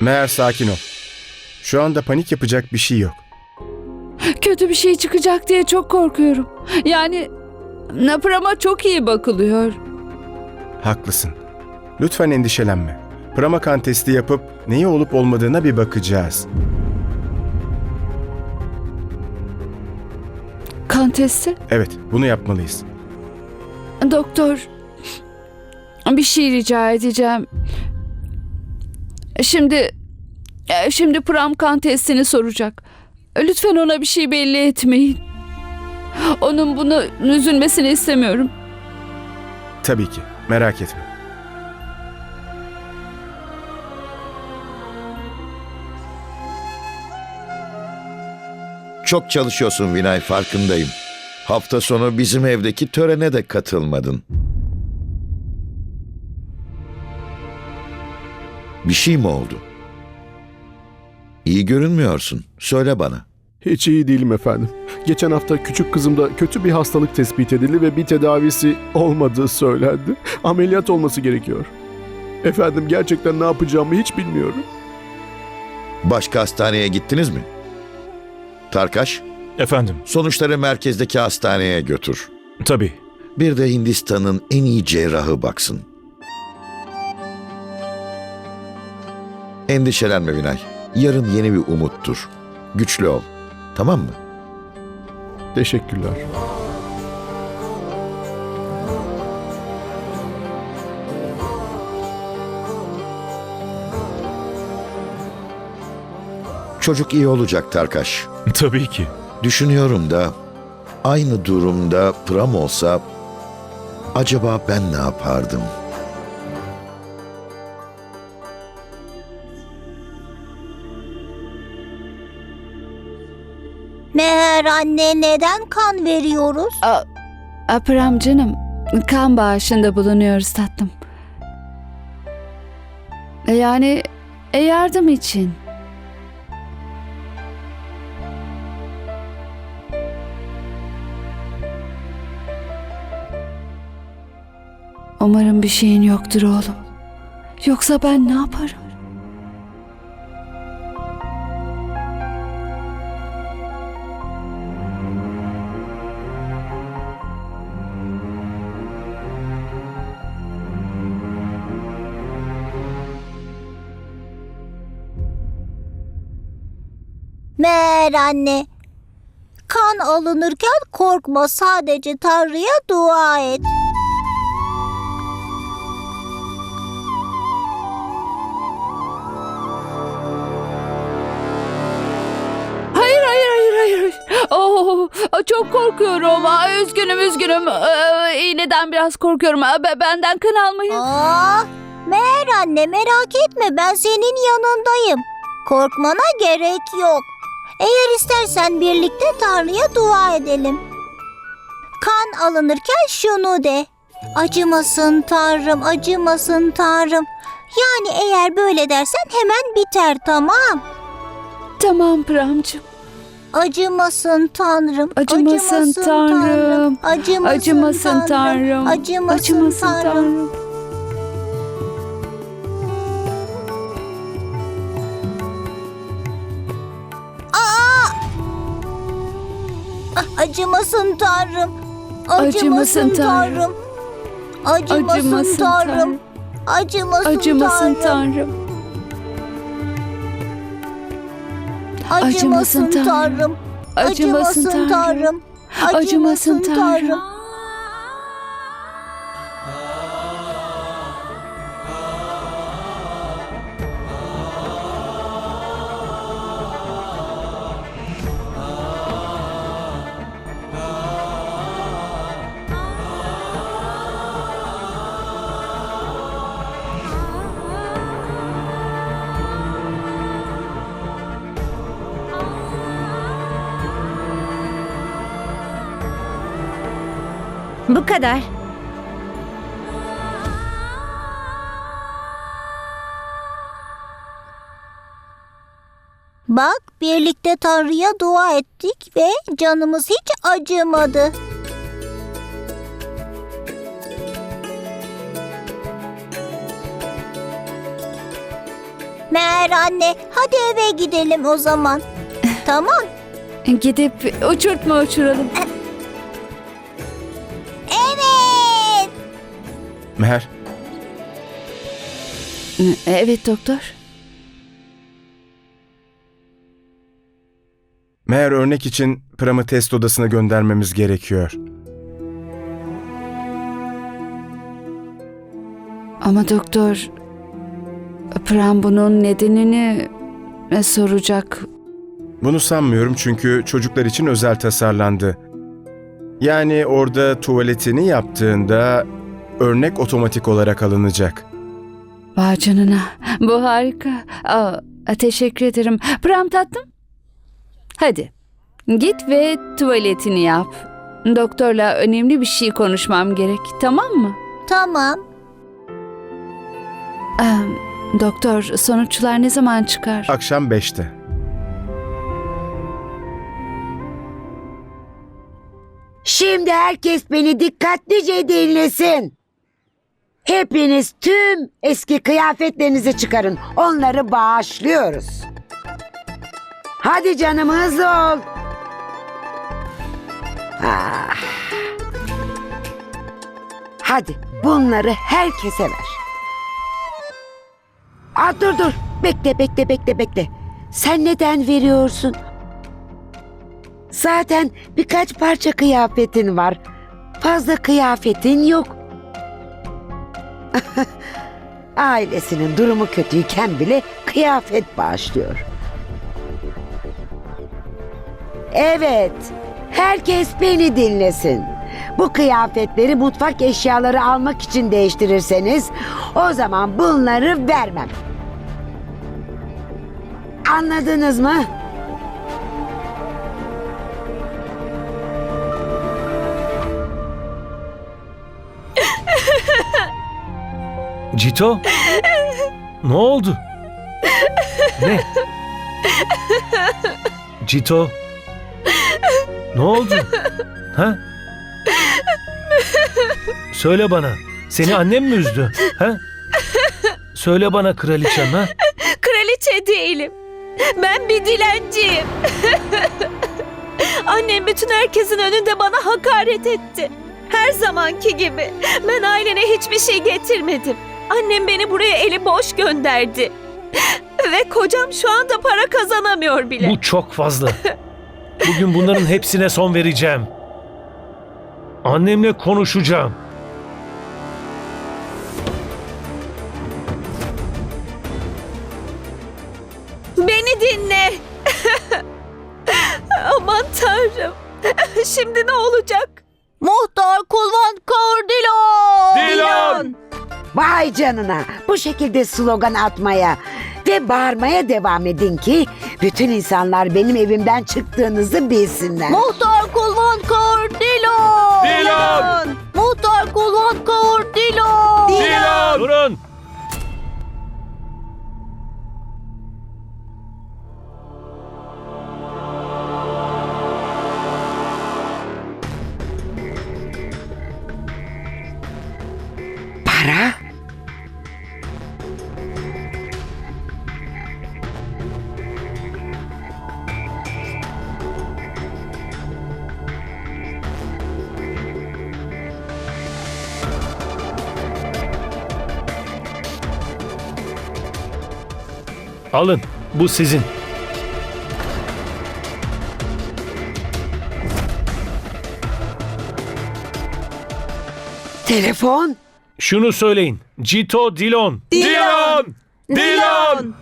Meğer sakin ol. Şu anda panik yapacak bir şey yok. Kötü bir şey çıkacak diye çok korkuyorum. Yani Napram'a çok iyi bakılıyor. Haklısın. Lütfen endişelenme. Prama kan testi yapıp neyi olup olmadığına bir bakacağız. Kan testi? Evet, bunu yapmalıyız. Doktor, bir şey rica edeceğim. Şimdi, e, şimdi Pram kan testini soracak. Lütfen ona bir şey belli etmeyin. Onun bunu üzülmesini istemiyorum. Tabii ki. Merak etme. Çok çalışıyorsun Vinay farkındayım. Hafta sonu bizim evdeki törene de katılmadın. Bir şey mi oldu? İyi görünmüyorsun. Söyle bana. Hiç iyi değilim efendim. Geçen hafta küçük kızımda kötü bir hastalık tespit edildi ve bir tedavisi olmadığı söylendi. Ameliyat olması gerekiyor. Efendim gerçekten ne yapacağımı hiç bilmiyorum. Başka hastaneye gittiniz mi? Tarkaş, Efendim, sonuçları merkezdeki hastaneye götür. tabii. Bir de Hindistan'ın en iyi cerrahı baksın. Endişelenme Vinay. Yarın yeni bir umuttur. Güçlü ol. Tamam mı? Teşekkürler. Çocuk iyi olacak Tarkaş. Tabii ki. Düşünüyorum da aynı durumda Pram olsa acaba ben ne yapardım? Meğer anne neden kan veriyoruz? A, Pram canım, kan bağışında bulunuyoruz tatlım. E, Yani e, yardım için. Umarım bir şeyin yoktur oğlum. Yoksa ben ne yaparım? Meğer anne. Kan alınırken korkma sadece Tanrı'ya dua et. Hayır hayır hayır hayır. Oh, çok korkuyorum. Aa, Üzgünüm üzgünüm. Ee, İğneden biraz korkuyorum. Aa, be- Benden kan almayın. Aa, meğer anne merak etme ben senin yanındayım. Korkmana gerek yok. Eğer istersen birlikte Tanrı'ya dua edelim. Kan alınırken şunu de. Acımasın Tanrım, acımasın Tanrım. Yani eğer böyle dersen hemen biter tamam. Tamam Pramcığım. Acımasın Tanrım. Acımasın Tanrım. Acımasın, Acımasın Tanrım. Acımasın, Acımasın Tanrım. Tanrım. Acımasın Tanrım. Acımasın Tanrım. Acımasın Acımasın Tanrım. Acımasın Acımasın Tanrım. Acımasın Acımasın Tanrım. Acımasın Tanrım. Tanrım. Acımasın Tanrım. Bu kadar. Bak birlikte Tanrı'ya dua ettik ve canımız hiç acımadı. Meğer anne hadi eve gidelim o zaman. tamam. Gidip uçurtma uçuralım. Meher, Evet doktor. Meher örnek için Pram'ı test odasına göndermemiz gerekiyor. Ama doktor Pram bunun nedenini e, soracak. Bunu sanmıyorum çünkü çocuklar için özel tasarlandı. Yani orada tuvaletini yaptığında örnek otomatik olarak alınacak. Vay canına. Bu harika. Aa, teşekkür ederim. Pram tatlım. Hadi. Git ve tuvaletini yap. Doktorla önemli bir şey konuşmam gerek. Tamam mı? Tamam. Ee, doktor sonuçlar ne zaman çıkar? Akşam 5'te. Şimdi herkes beni dikkatlice dinlesin. Hepiniz tüm eski kıyafetlerinizi çıkarın. Onları bağışlıyoruz. Hadi canım hızlı ol. Ah. Hadi bunları herkese ver. Aa, dur dur. Bekle bekle bekle bekle. Sen neden veriyorsun? Zaten birkaç parça kıyafetin var. Fazla kıyafetin yok. Ailesinin durumu kötüyken bile kıyafet bağışlıyor. Evet, herkes beni dinlesin. Bu kıyafetleri mutfak eşyaları almak için değiştirirseniz o zaman bunları vermem. Anladınız mı? Cito? ne oldu? Ne? Cito? Ne oldu? Ha? Söyle bana. Seni annem mi üzdü? Ha? Söyle bana kraliçem ha? Kraliçe değilim. Ben bir dilenciyim. Annem bütün herkesin önünde bana hakaret etti. Her zamanki gibi. Ben ailene hiçbir şey getirmedim. Annem beni buraya eli boş gönderdi. Ve kocam şu anda para kazanamıyor bile. Bu çok fazla. Bugün bunların hepsine son vereceğim. Annemle konuşacağım. Beni dinle. Aman tanrım. Şimdi ne olacak? Muhtar Kulvan Kordilon. Vay canına bu şekilde slogan atmaya ve bağırmaya devam edin ki bütün insanlar benim evimden çıktığınızı bilsinler. Muhtar Kulvan Kordilon. Dilan! Muhtar Kulvan Kordilon. Durun! Alın. Bu sizin. Telefon? Şunu söyleyin. Cito Dilon. Dilon! Dilon!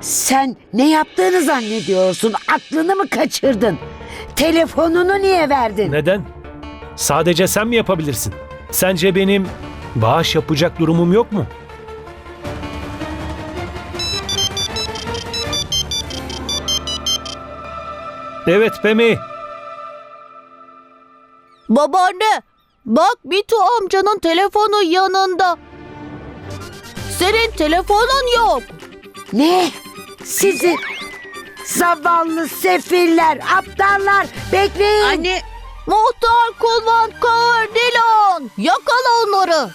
Sen ne yaptığını zannediyorsun? Aklını mı kaçırdın? Telefonunu niye verdin? Neden? Sadece sen mi yapabilirsin? Sence benim bağış yapacak durumum yok mu? Evet Pemi. Babaanne, bak Bitu amcanın telefonu yanında. Senin telefonun yok. Ne? Sizi zavallı sefiller, aptallar bekleyin. Muhtar Kulvan Kordilon. Yakala onları.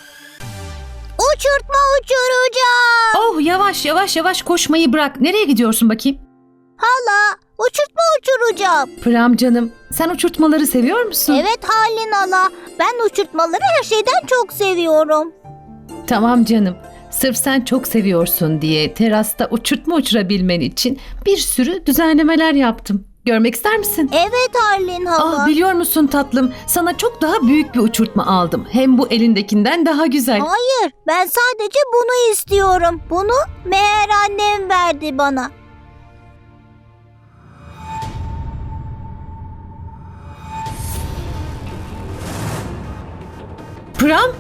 uçurtma uçuracağım. Oh yavaş yavaş yavaş koşmayı bırak. Nereye gidiyorsun bakayım? Hala uçurtma uçuracağım. Pram canım sen uçurtmaları seviyor musun? Evet Halin hala. Ben uçurtmaları her şeyden çok seviyorum. Tamam canım. Sırf sen çok seviyorsun diye terasta uçurtma uçurabilmen için bir sürü düzenlemeler yaptım. Görmek ister misin? Evet Halin hala. Ah biliyor musun tatlım sana çok daha büyük bir uçurtma aldım. Hem bu elindekinden daha güzel. Hayır, ben sadece bunu istiyorum. Bunu meğer annem verdi bana. Pram?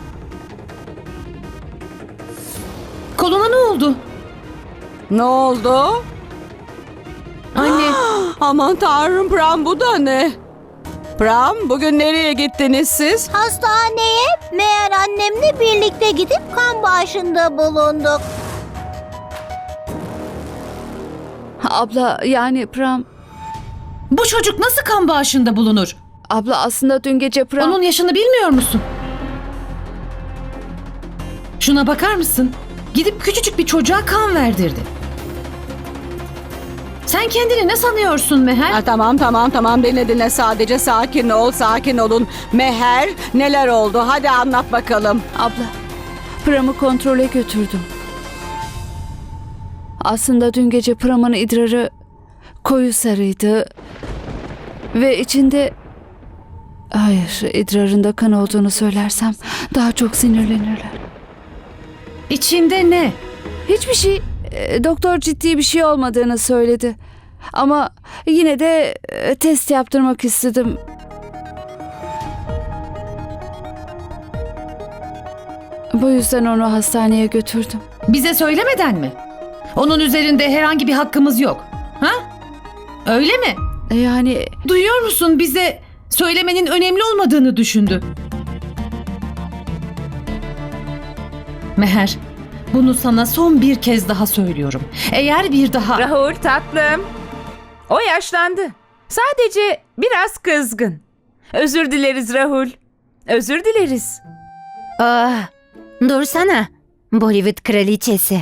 Koluna ne oldu? Ne oldu? Anne Aman tanrım Pram bu da ne? Pram bugün nereye gittiniz siz? Hastaneye meğer annemle birlikte gidip kan bağışında bulunduk. Abla yani Pram... bu çocuk nasıl kan bağışında bulunur? Abla aslında dün gece Pram... Onun yaşını bilmiyor musun? Şuna bakar mısın? Gidip küçücük bir çocuğa kan verdirdi. Sen kendini ne sanıyorsun Meher? Ha, tamam tamam tamam beni dinle sadece sakin ol sakin olun. Meher neler oldu hadi anlat bakalım. Abla, Pram'ı kontrole götürdüm. Aslında dün gece Pram'ın idrarı koyu sarıydı. Ve içinde... Hayır, idrarında kan olduğunu söylersem daha çok sinirlenirler. İçinde ne? Hiçbir şey, e, doktor ciddi bir şey olmadığını söyledi. Ama yine de e, test yaptırmak istedim. Bu yüzden onu hastaneye götürdüm. Bize söylemeden mi? Onun üzerinde herhangi bir hakkımız yok. Ha? Öyle mi? E, Yani Duyuyor musun bize söylemenin önemli olmadığını düşündü. Meher, bunu sana son bir kez daha söylüyorum. Eğer bir daha... Rahul tatlım. O yaşlandı. Sadece biraz kızgın. Özür dileriz Rahul. Özür dileriz. Ah, dursana. Bollywood kraliçesi.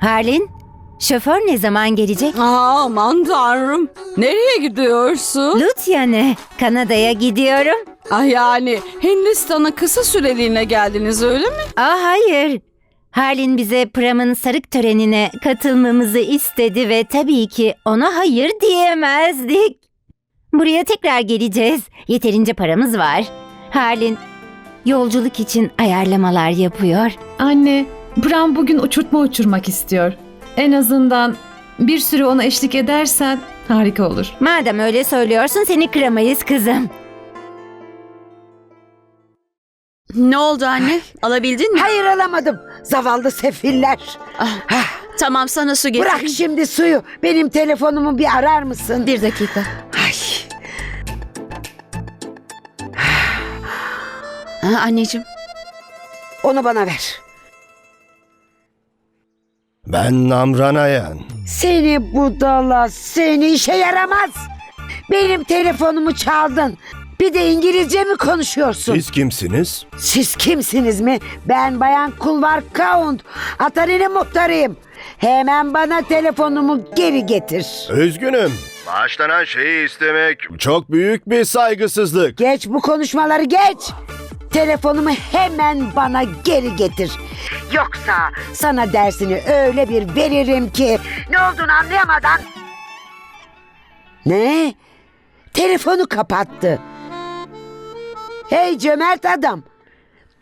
Harlin, şoför ne zaman gelecek? Aa, aman tanrım nereye gidiyorsun? Lutyane, Kanada'ya gidiyorum. Ah yani Hindistan'a kısa süreliğine geldiniz öyle mi? Ah hayır. Harlin bize Pram'ın sarık törenine katılmamızı istedi ve tabii ki ona hayır diyemezdik. Buraya tekrar geleceğiz. Yeterince paramız var. Harlin yolculuk için ayarlamalar yapıyor. Anne, Bram bugün uçurtma uçurmak istiyor. En azından bir süre ona eşlik edersen harika olur. Madem öyle söylüyorsun seni kıramayız kızım. Ne oldu anne? Alabildin mi? Hayır alamadım. Zavallı sefiller. Tamam sana su getir. Bırak şimdi suyu. Benim telefonumu bir arar mısın? Bir dakika. Ay. Ha, anneciğim. Onu bana ver. Ben Namranayan. Seni budala, seni işe yaramaz. Benim telefonumu çaldın. Bir de İngilizce mi konuşuyorsun? Siz kimsiniz? Siz kimsiniz mi? Ben Bayan Kulvar Count. Atari'nin muhtarıyım. Hemen bana telefonumu geri getir. Üzgünüm. Bağışlanan şeyi istemek çok büyük bir saygısızlık. Geç bu konuşmaları geç. Telefonumu hemen bana geri getir. Yoksa sana dersini öyle bir veririm ki ne olduğunu anlayamadan. Ne? Telefonu kapattı. Hey cömert adam.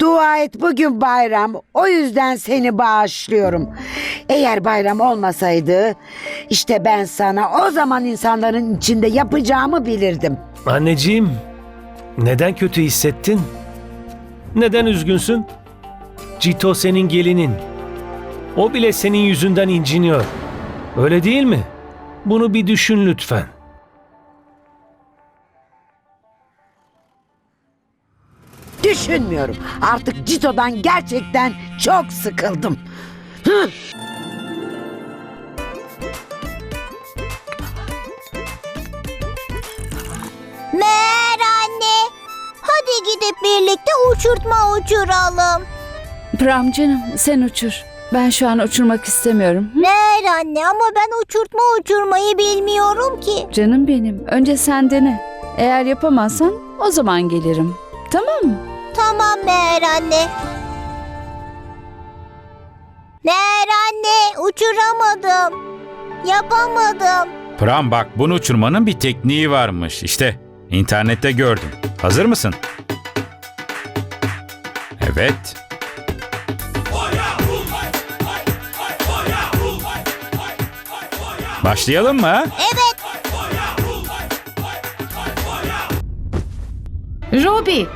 Dua et bugün bayram. O yüzden seni bağışlıyorum. Eğer bayram olmasaydı işte ben sana o zaman insanların içinde yapacağımı bilirdim. Anneciğim, neden kötü hissettin? Neden üzgünsün? Cito senin gelinin. O bile senin yüzünden inciniyor. Öyle değil mi? Bunu bir düşün lütfen. Düşünmüyorum. Artık Cito'dan gerçekten çok sıkıldım. Hı. Meğer anne. Hadi gidelim. birlikte uçurtma uçuralım. Pram canım sen uçur. Ben şu an uçurmak istemiyorum. Meğer anne ama ben uçurtma uçurmayı bilmiyorum ki. Canım benim. Önce sen dene. Eğer yapamazsan o zaman gelirim. Tamam mı? Tamam Meğer anne. Meğer anne uçuramadım. Yapamadım. Pram bak bunu uçurmanın bir tekniği varmış. İşte internette gördüm. Hazır mısın? Evet. Başlayalım mı? Evet. Robi,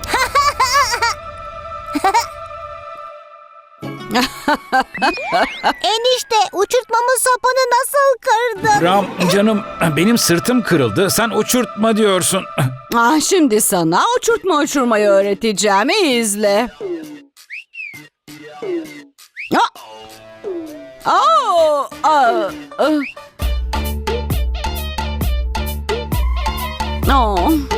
Enişte uçurtmamın sapını nasıl kırdın? Pram canım benim sırtım kırıldı. Sen uçurtma diyorsun. Ah, şimdi sana uçurtma uçurmayı öğreteceğim. İyi izle. Oh! Ah! Ah! Oh.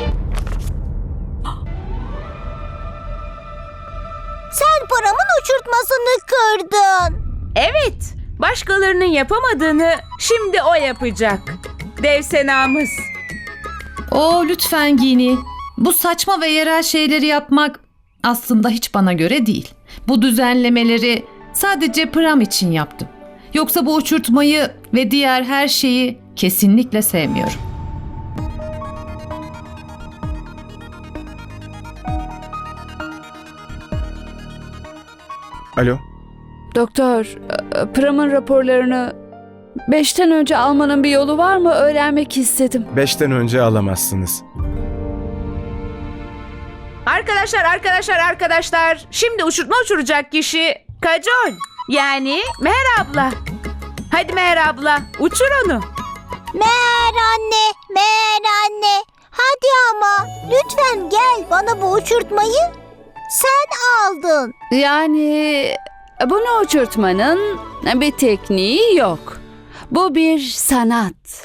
Paramın uçurtmasını kırdın. Evet, başkalarının yapamadığını şimdi o yapacak. Dev senamız. o lütfen Gini. Bu saçma ve yerel şeyleri yapmak aslında hiç bana göre değil. Bu düzenlemeleri sadece Pram için yaptım. Yoksa bu uçurtmayı ve diğer her şeyi kesinlikle sevmiyorum. Alo. Doktor, e, Pram'ın raporlarını beşten önce almanın bir yolu var mı? Öğrenmek istedim. Beşten önce alamazsınız. Arkadaşlar, arkadaşlar, arkadaşlar. Şimdi uçurtma uçuracak kişi Kacol. Yani Meher abla. Hadi Meher abla, uçur onu. Meğer anne, meğer anne. Hadi ama lütfen gel bana bu uçurtmayı sen aldın. Yani bunu uçurtmanın bir tekniği yok. Bu bir sanat.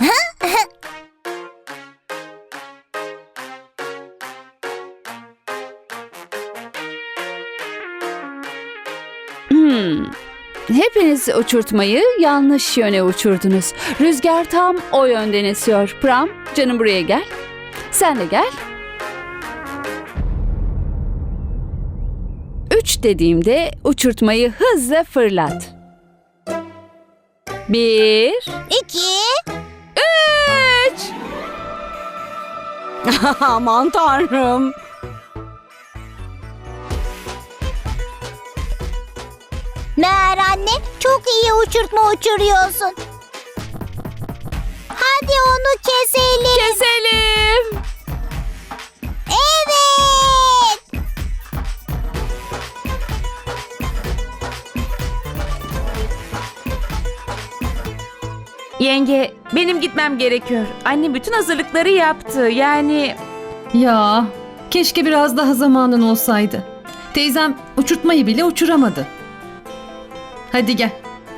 Hmm. Hepiniz uçurtmayı yanlış yöne uçurdunuz. Rüzgar tam o yönden esiyor. Pram, canım buraya gel. Sen de gel. Dediğimde uçurtmayı hızla fırlat. Bir, İki, üç. Aman tanrım. meğer anne çok iyi uçurtma uçuruyorsun. Hadi onu keselim. Keselim. Evet. Yenge, benim gitmem gerekiyor. Annem bütün hazırlıkları yaptı. Yani Ya, keşke biraz daha zamanın olsaydı. Teyzem uçurtmayı bile uçuramadı. Hadi gel.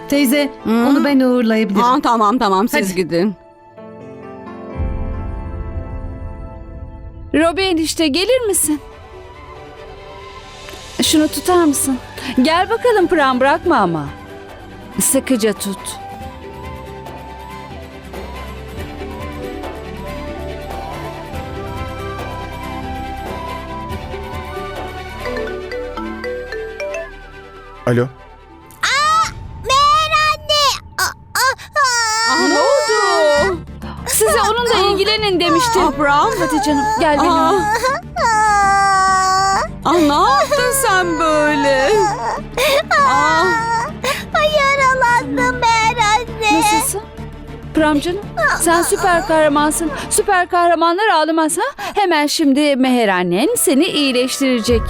Teyze, Hı? onu ben uğurlayabilirim. Ah, tamam tamam siz Hadi. gidin. Robi enişte gelir misin? Şunu tutar mısın? Gel bakalım Pram bırakma ama. Sıkıca tut. Alo. Meğer anne. Aa, aa, Ah, ne oldu? Size onunla ilgilenin demiştim. Abram. Hadi canım gel benimle. Ah, aa. ah, ne yaptın sen böyle? Ah, Yaralandım meğer anne. Nasılsın? Pram canım sen süper kahramansın. Süper kahramanlar ağlamaz ha? Hemen şimdi Meher annen seni iyileştirecek.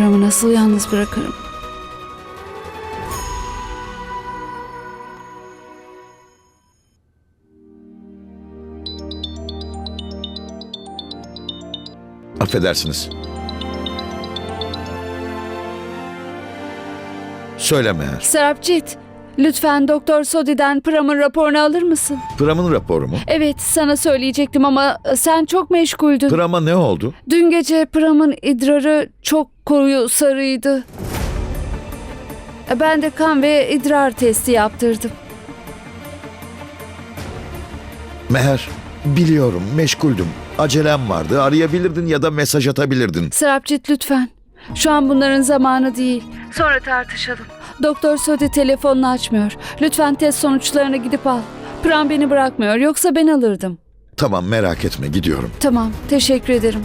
Pram'ı nasıl yalnız bırakırım? Affedersiniz. Söyle Meher. Sarapcit, lütfen Doktor Sodi'den Pram'ın raporunu alır mısın? Pram'ın raporu mu? Evet, sana söyleyecektim ama sen çok meşguldün. Pram'a ne oldu? Dün gece Pram'ın idrarı çok koyu sarıydı. Ben de kan ve idrar testi yaptırdım. Meher, biliyorum meşguldüm. Acelem vardı. Arayabilirdin ya da mesaj atabilirdin. Sarapcit lütfen. Şu an bunların zamanı değil. Sonra tartışalım. Doktor Sodi telefonunu açmıyor. Lütfen test sonuçlarını gidip al. Pram beni bırakmıyor yoksa ben alırdım. Tamam merak etme gidiyorum. Tamam, teşekkür ederim.